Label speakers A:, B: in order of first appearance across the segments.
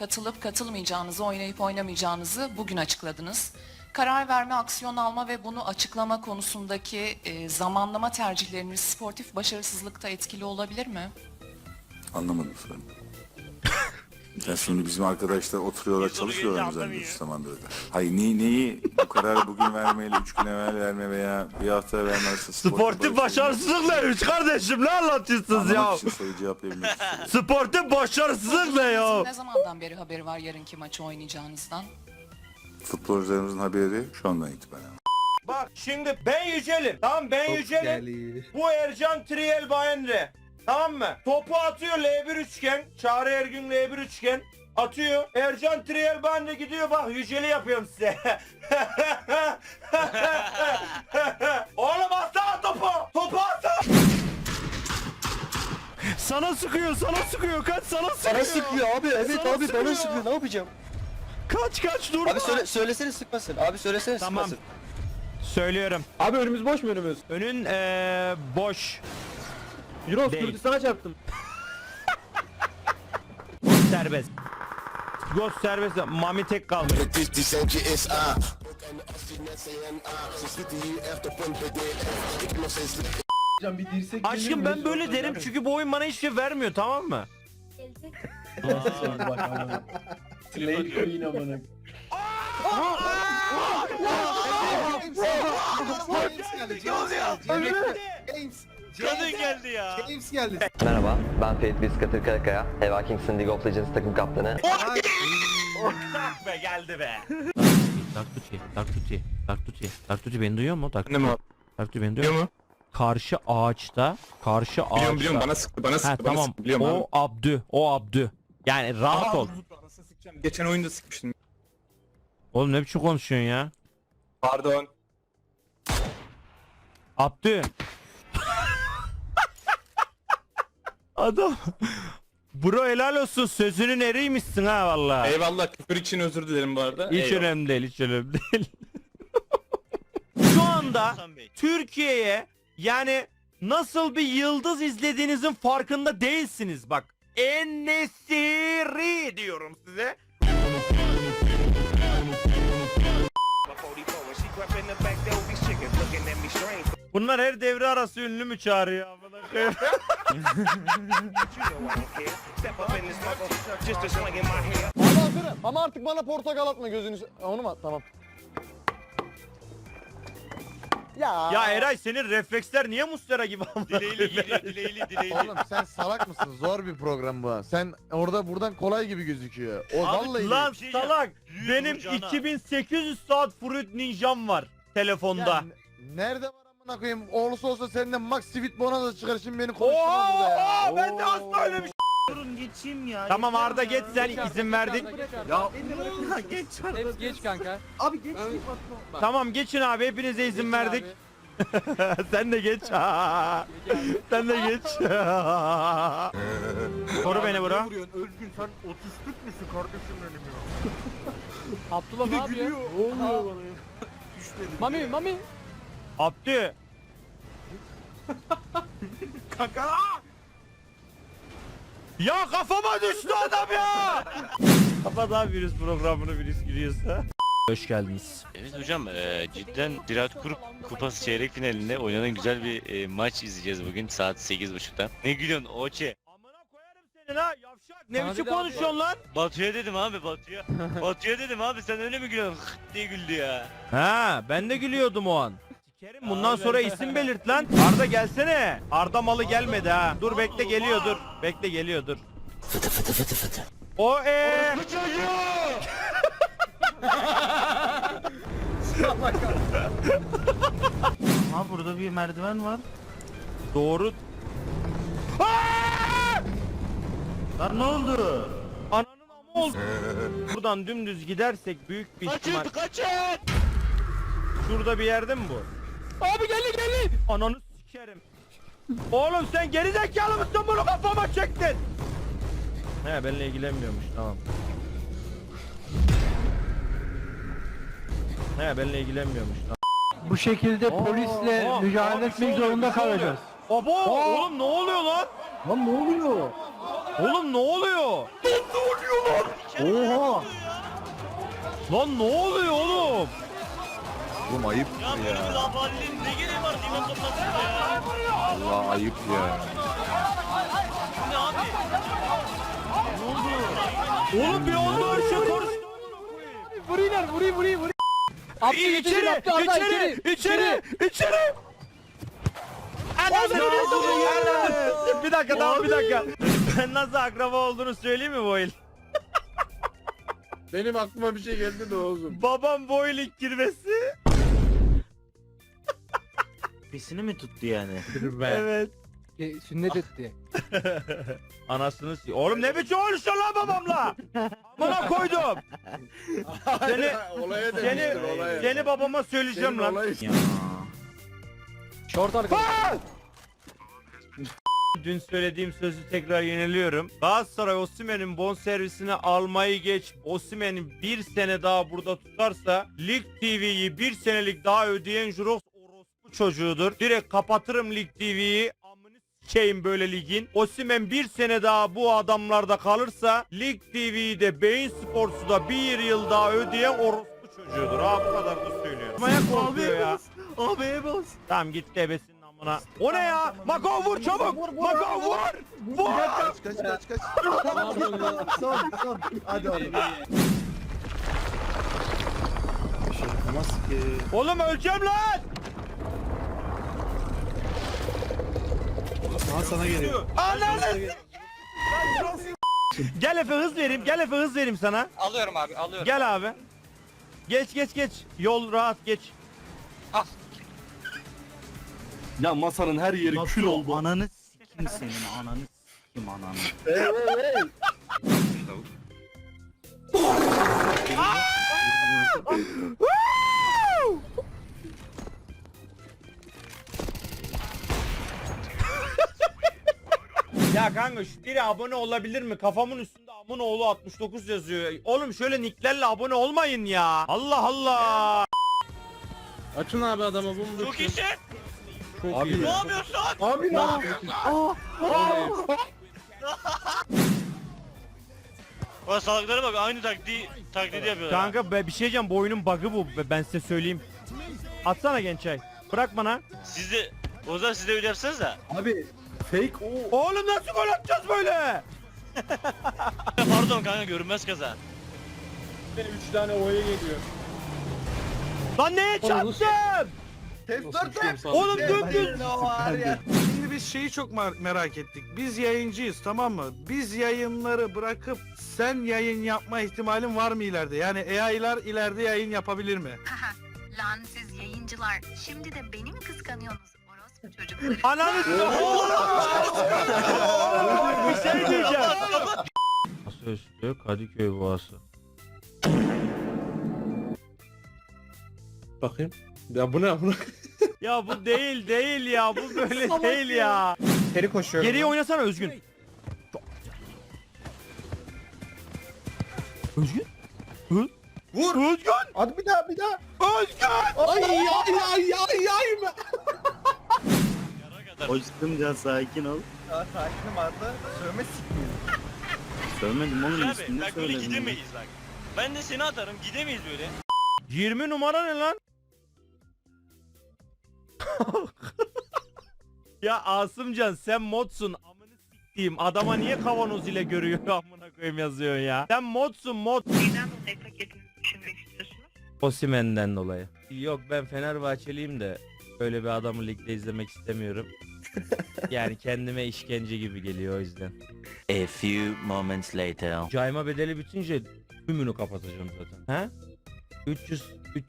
A: katılıp katılmayacağınızı, oynayıp oynamayacağınızı bugün açıkladınız. Karar verme, aksiyon alma ve bunu açıklama konusundaki e, zamanlama tercihleriniz sportif başarısızlıkta etkili olabilir mi?
B: Anlamadım sorunu. Ya şimdi bizim arkadaşlar oturuyorlar
C: soru
B: çalışıyorlar mı zannediyorsun zamandır da? Hayır neyi, neyi bu kararı bugün vermeyle, üç gün evvel verme veya bir hafta verme arasında
C: Sportif başarısızlık ne üç kardeşim ne anlatıyorsunuz ya?
B: Anlamak için soruyu cevaplayabilmek için.
C: Sportif başarısızlık ne ya?
A: Ne zamandan beri haberi var yarınki maçı oynayacağınızdan?
B: Futbolcularımızın haberi şu andan itibaren.
C: Bak şimdi ben Yücel'im. Tamam ben Yücel'im. Bu Ercan Triel Bayendre. Tamam mı? Topu atıyor L1 üçgen. Çağrı Ergün L1 üçgen. Atıyor. Ercan Triel Bayendre gidiyor bak Yücel'i yapıyorum size. Oğlum atsana topu. Topu atsana. Sana sıkıyor, sana sıkıyor. Kaç sana sıkıyor.
D: Bana sıkıyor abi evet
C: Sana
D: abi
C: sıkıyor.
D: bana sıkıyor ne yapacağım?
C: Kaç kaç durma.
D: Abi söyle söylesene sıkmasın. Abi söylesene
C: Tamam.
D: sıkmasın.
C: Söylüyorum.
E: Abi önümüz boş mu önümüz?
C: Önün eee boş.
E: Euros
C: Değil.
E: Kürdistan'a çarptım.
C: Serbest. Ghost serbest. Mami tek kalmış.
E: bir dirsek
C: Aşkım ben böyle derim çünkü bu oyun bana hiçbir şey vermiyor tamam mı?
E: Slay Queen amına.
C: Kadın geldi ya.
F: Merhaba, ben Ferit Biskatır Karakaya, Eva Kingston League of Legends takım kaptanı.
C: be geldi be. Dark Tuti, Dark Tuti, Dark Tuti, Dark Tuti beni duyuyor mu? Dark
G: Ne mi?
C: Dark Tuti beni duyuyor mu? Karşı ağaçta, karşı ağaçta.
G: Biliyorum biliyorum bana sıktı bana
C: Ha
G: sıktı bana
C: tamam.
G: sıktı biliyorum abi.
C: O Abdü, o Abdü. Yani rahat ol.
G: Geçen oyunda sıkmıştım.
C: Oğlum ne biçim konuşuyorsun ya?
G: Pardon.
C: Abdü. Adam. Bro helal olsun sözünün eriymişsin ha vallahi.
G: Eyvallah küfür için özür dilerim bu arada.
C: Hiç
G: Eyvallah.
C: önemli değil, hiç önemli değil. Şu anda Türkiye'ye yani nasıl bir yıldız izlediğinizin farkında değilsiniz bak. En nesiri diyorum size. Bunlar her devre arası ünlü mü çağırıyor amına koyayım?
E: Abi hazırım ama artık bana portakal atma gözünü. se- Onu mu at? Tamam. Ya.
C: Ya Eray senin refleksler niye Mustera gibi amına
H: Dileğiyle geliyor, dileğiyle, dileğiyle.
I: Oğlum sen salak mısın? Zor bir program bu. Sen orada buradan kolay gibi gözüküyor. O
C: Abi
I: vallahi
C: lan
H: şey
C: salak
H: Yüz
C: benim
H: vuracağına.
C: 2800 saat Fruit Ninja'm var telefonda.
I: Ya n- nerede var amına koyayım? Olursa olsa senden Max Sweet Bonanza çıkar şimdi beni konuşturma burada ya.
C: Oha ben de asla öyle bir şey.
H: Durun geçeyim ya.
C: Tamam Arda geç sen izin verdik.
E: Ya.
H: geç
E: Geç kanka.
C: Tamam geçin abi hepinize izin verdik. sen de geç. sen de geç. Koru beni bro.
E: Özgün sen otistik misin kardeşim benim ya? Abdullah ne yapıyor? Ne oluyor bana ya? Mami, Mami.
C: Abdü. Kaka. Ya kafama düştü adam ya. Kapat abi virüs programını virüs giriyorsa. Hoş geldiniz.
H: Evet hocam e, cidden Ziraat Grup Kupası çeyrek finalinde oynanan güzel bir e, maç izleyeceğiz bugün saat 8.30'da. Ne gülüyorsun Oçe?
C: Amına koyarım senin ha yavşak. Ne biçim konuşuyorsun lan?
H: Batu'ya dedim abi Batu'ya. Batu'ya dedim abi sen öyle mi gülüyorsun? diye güldü ya.
C: Ha ben de gülüyordum o an. Sikerim bundan sonra isim belirt lan. Arda gelsene. Arda malı gelmedi ha. Dur bekle geliyor dur. Bekle geliyor dur. O e.
H: Ha burada bir merdiven var.
C: Doğru.
H: Lan ne oldu?
C: Ananın amı oldu. Buradan dümdüz gidersek büyük bir ihtimal.
H: kaçın!
C: Şurada bir yerde mi bu? Abi geldi geldi. Ananı sikerim. Oğlum sen geri zekalı mısın bunu kafama çektin? He benimle ilgilenmiyormuş tamam. He benimle ilgilenmiyormuş tamam.
E: Bu şekilde polisle
C: Aa,
E: mücadele
C: abi,
E: etmek
C: bir şey oluyor,
E: zorunda
C: bir şey oluyor.
E: kalacağız.
C: Abo oğlum ne oluyor lan?
E: Lan ne oluyor?
C: Oğlum ne oluyor? Ne oluyor lan?
E: Oha. Lan ne oluyor oğlum?
B: Oğlum ayıp
H: Ya
B: ya.
H: böyle bir ne gereği var ya?
B: Allah ayıp ya.
H: Bu ne abi?
C: Oğlum bir anda bir şey.
E: Vurayım vurayım vurayım vurayım. Abdü
C: İçeri,
E: Abdü, Abdü,
C: içeri, içeri, içeri. Anasını Bir dakika tamam bir dakika. Ben nasıl akraba olduğunu söyleyeyim mi Boyle?
I: Benim aklıma bir şey geldi de oğlum.
C: Babam Boyle ilk girmesi.
J: Pesini mi tuttu yani?
C: Evet.
E: E, Sünnet etti.
C: Anasını si- Oğlum ne biçim konuşuyorsun lan babamla? Amına koydum. Seni
I: olaya
C: seni
I: demiştir olaya.
C: seni babama söyleyeceğim
I: Senin
C: lan.
I: olay-
E: Şort arkadaş.
C: Dün söylediğim sözü tekrar yeniliyorum. Galatasaray Osimhen'in bon servisini almayı geç. Osimhen'in bir sene daha burada tutarsa Lig TV'yi bir senelik daha ödeyen Jurox çocuğudur. Direkt kapatırım Lig TV'yi. Amını sikeyim böyle ligin. Osimhen bir sene daha bu adamlarda kalırsa Lig TV'yi de Beyin Sports'u da bir yıl daha ödeyen orospu çocuğudur. Ha bu kadar da söylüyorum. Maya korkuyor ya.
J: Abiye bas.
C: Tamam gitti ebesinin amına. O ne ya? Mako vur çabuk. Mako vur. Vur.
I: Kaç kaç kaç kaç. son son. Hadi oğlum.
C: Oğlum öleceğim lan.
J: Daha sana geliyor.
C: Ananı Gel Efe hız vereyim. Gel Efe hız vereyim sana.
D: Alıyorum abi alıyorum.
C: Gel abi. Geç geç geç. Yol rahat geç.
J: Ya masanın her yeri kül oldu. Ananı sikim senin ananı sikim ananı.
C: Ya kanka şu biri abone olabilir mi? Kafamın üstünde amın oğlu 69 yazıyor. Oğlum şöyle nicklerle abone olmayın ya. Allah Allah.
I: Açın abi adama bunu.
H: Çok iyisin.
I: Çok iyi.
H: Ne yapıyorsun?
I: Abi ne yapıyorsun?
H: O salaklara bak aynı taklidi taklidi yapıyorlar.
C: Kanka be, bir şey diyeceğim bu oyunun bug'ı bu. Be- Ben size söyleyeyim. Atsana Gençay. Bırak bana.
H: Siz de o zaman siz de öyle yapsanız da.
I: Abi fake o.
C: Oğlum nasıl gol atacağız böyle?
H: Pardon kanka görünmez kaza.
E: 3 tane oya geliyor.
C: Lan neye çarptım?
I: Test
C: Oğlum dümdüz.
J: Şimdi biz şeyi çok merak ettik. Biz yayıncıyız tamam mı? Biz yayınları bırakıp sen yayın yapma ihtimalin var mı ileride? Yani AI'lar ileride yayın yapabilir mi?
K: Lan siz yayıncılar. Şimdi de beni mi kıskanıyorsunuz? Orospu çocukları.
C: Ananı Bir şey diyeceğim. Masa üstü Kadıköy Boğası.
I: Bakayım. Ya bu ne bu?
C: Ya bu değil değil ya bu böyle değil ya.
D: Geri koşuyorum.
C: Geriye oynasana Özgün. Özgün? Hı? Vur. Özgün!
I: Hadi bir daha bir daha.
C: Özgün!
I: Ay ay ay ay ay.
J: Hoşçakalın can sakin ol.
D: Ya sakinim Arda. Sövme sikmiyor.
J: Sövmedim oğlum
H: Abi
J: üstünde
H: bak böyle
J: söyledim.
H: gidemeyiz bak. Ben de seni atarım gidemeyiz böyle.
C: 20 numara ne lan? ya Asımcan sen modsun amını siktiğim adama niye kavanoz ile görüyor amına koyayım yazıyorsun ya. Sen modsun mod.
K: Neden dolayı paketini düşünmek istiyorsunuz?
C: Osimhen'den dolayı. Yok ben Fenerbahçeliyim de öyle bir adamı ligde izlemek istemiyorum. Yani kendime işkence gibi geliyor o yüzden.
J: A few moments later.
C: Cayma bedeli bitince tümünü kapatacağım zaten. He? 300 üç-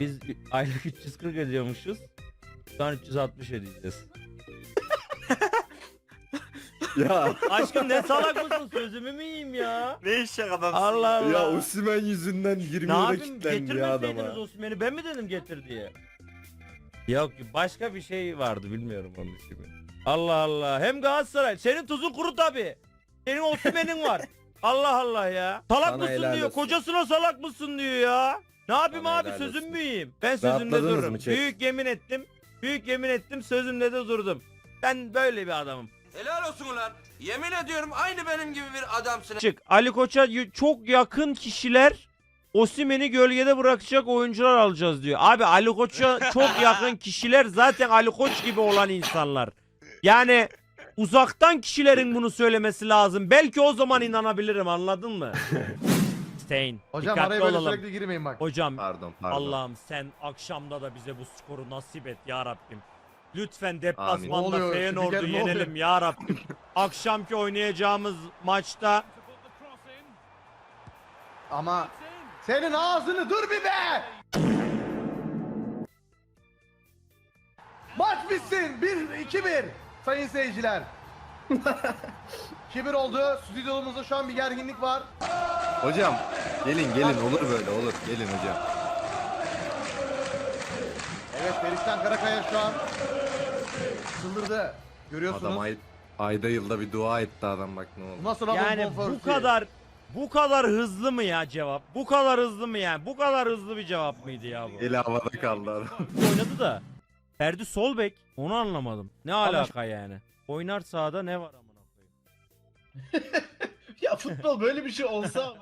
C: biz aylık 340 ödüyormuşuz. Şu an 360 ödeyeceğiz.
J: ya
C: Aşkım ne salak mısın sözümü mü yiyeyim ya?
J: ne iş adamsın.
C: Allah Allah.
I: Osimhen yüzünden
C: ne
I: 20
C: yapayım getirmeseydiniz Osman'ı ben mi dedim getir diye? Yok başka bir şey vardı bilmiyorum onun için. Allah Allah hem Galatasaray senin tuzun kuru tabi. Senin Osman'ın var. Allah Allah ya. Salak
I: Sana
C: mısın
I: helal
C: diyor.
I: olsun.
C: Kocasına salak mısın diyor ya. Ne yapayım
I: Sana
C: abi
I: helal
C: sözüm
I: olsun.
C: müyüm? Ben sözümde
I: Rahatladınız
C: dururum.
I: mı?
C: Büyük yemin ettim. Büyük yemin ettim sözümde de durdum. Ben böyle bir adamım.
D: Helal
E: olsun ulan. Yemin ediyorum aynı benim gibi bir adamsın.
C: Çık. Ali Koç'a y- çok yakın kişiler Osimen'i gölgede bırakacak oyuncular alacağız diyor. Abi Ali Koç'a çok yakın kişiler zaten Ali Koç gibi olan insanlar. Yani uzaktan kişilerin bunu söylemesi lazım. Belki o zaman inanabilirim anladın mı? Stein.
I: Hocam
C: dikkatli
I: araya böyle
C: olalım.
I: sürekli girmeyin bak.
C: Hocam
F: Pardon pardon.
C: Allah'ım sen akşamda da bize bu skoru nasip et ya Rabbim. Lütfen
I: Ne
C: deplasmanda
I: oluyor?
C: Feyenoord'u
I: Spiker, ne oluyor?
C: yenelim ya Rabbim. Akşamki oynayacağımız maçta
I: Ama senin ağzını dur bir be! Maç bitsin. 1-2-1 sayın seyirciler. 2-1 oldu. Stüdyomuzda şu an bir gerginlik var.
F: Hocam gelin gelin olur böyle olur. Gelin hocam.
I: Evet Feristan Karakaya şu an çıldırdı. Görüyorsunuz.
F: ay, ayda yılda bir dua etti adam bak ne oldu.
I: Nasıl
C: yani bu kadar bu kadar hızlı mı ya cevap? Bu kadar hızlı mı yani? Bu kadar hızlı bir cevap mıydı ya bu?
F: Eli havada kaldı adam.
C: Oynadı da. Ferdi sol bek. Onu anlamadım. Ne alaka yani? Oynar sahada ne var amına koyayım?
I: ya futbol böyle bir şey olsa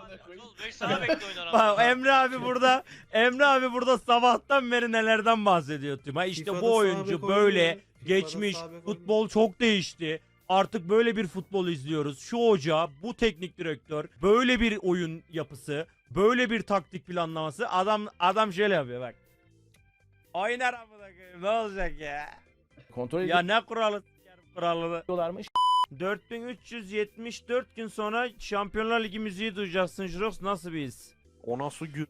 C: Bak Emre abi burada Emre abi burada sabahtan beri nelerden bahsediyor tüm. Ha işte bu oyuncu böyle geçmiş futbol çok değişti. Artık böyle bir futbol izliyoruz. Şu hoca, bu teknik direktör, böyle bir oyun yapısı, böyle bir taktik planlaması. Adam adam şöyle yapıyor bak. Oynar amına koyayım. Ne olacak ya?
E: Kontrol
C: Ya ne kuralı s**erim kuralını.
E: ediyorlarmış.
C: 4374 gün sonra Şampiyonlar Ligi müziği duyacaksın Jirox nasıl bir his?
L: O nasıl gün?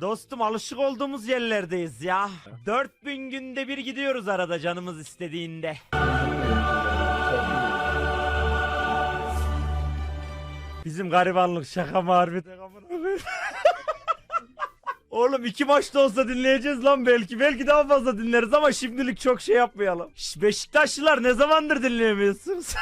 C: Dostum alışık olduğumuz yerlerdeyiz ya. 4000 günde bir gidiyoruz arada canımız istediğinde. Bizim garibanlık şaka mı koyayım? Oğlum iki maçta olsa dinleyeceğiz lan belki. Belki daha fazla dinleriz ama şimdilik çok şey yapmayalım. Şş, Beşiktaşlılar ne zamandır dinleyemiyorsunuz?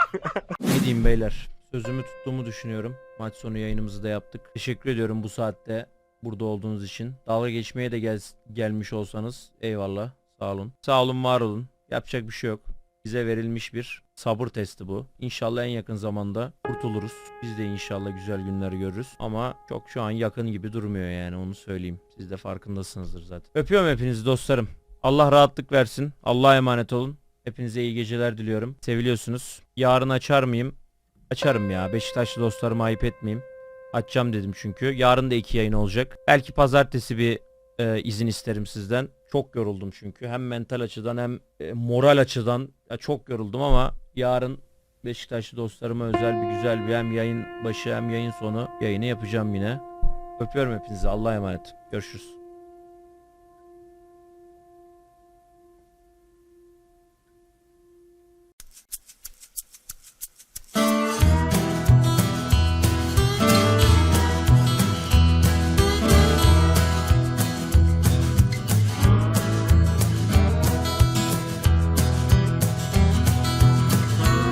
C: ne diyeyim beyler? Sözümü tuttuğumu düşünüyorum. Maç sonu yayınımızı da yaptık. Teşekkür ediyorum bu saatte burada olduğunuz için. Dalga geçmeye de gel gelmiş olsanız eyvallah. Sağ olun. Sağ olun var olun. Yapacak bir şey yok. Bize verilmiş bir sabır testi bu. İnşallah en yakın zamanda kurtuluruz. Biz de inşallah güzel günler görürüz. Ama çok şu an yakın gibi durmuyor yani onu söyleyeyim. Siz de farkındasınızdır zaten. Öpüyorum hepinizi dostlarım. Allah rahatlık versin. Allah'a emanet olun. Hepinize iyi geceler diliyorum. Seviliyorsunuz. Yarın açar mıyım? Açarım ya. Beşiktaşlı dostlarıma ayıp etmeyeyim. Açacağım dedim çünkü. Yarın da iki yayın olacak. Belki pazartesi bir e, izin isterim sizden. Çok yoruldum çünkü. Hem mental açıdan hem e, moral açıdan ya çok yoruldum ama yarın Beşiktaşlı dostlarıma özel bir güzel bir hem yayın başı hem yayın sonu yayını yapacağım yine. Öpüyorum hepinizi. Allah'a emanet. Görüşürüz.